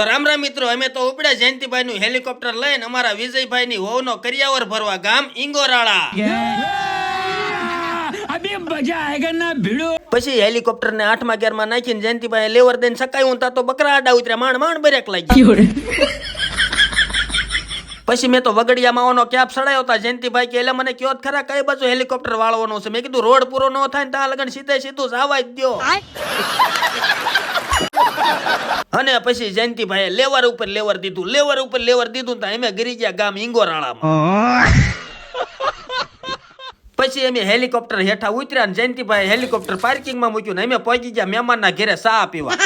તો રામ રામ મિત્રો અમે તો ઉપડ્યા જયંતિભાઈનું હેલિકોપ્ટર લઈને અમારા વિજયભાઈની હોવનો કરિયાવર ભરવા ગામ ઇંગોરાળા. પછી હેલિકોપ્ટર ને આઠમા ગેરમાં નાખીને જયંતિભાઈ લેવર દઈને સકાયું હતા તો બકરા આડા ઉતર્યા માણ માણ બરેક લાગી પછી મેં તો વગડિયા માઓનો કેપ સડાયો હતા જયંતિભાઈ કે એટલે મને કયો ખરા કઈ બાજુ હેલિકોપ્ટર વાળવાનો છે? મેં કીધું રોડ પૂરો ન થાય ને ત્યાં લગન સીધે સીધું જ આવા જ દો અને પછી જયંતિભાઈએ લેવર ઉપર લેવર દીધું લેવર ઉપર લેવર દીધું તો અમે ગરી ગયા ગામ ઇંગોરાળામાં પછી અમે હેલિકોપ્ટર હેઠા ઉતર્યા ને જયંતિભાઈ હેલિકોપ્ટર પાર્કિંગમાં મૂક્યું ને અમે પહોંચી ગયા મહેમાનના ઘરે સા પીવા.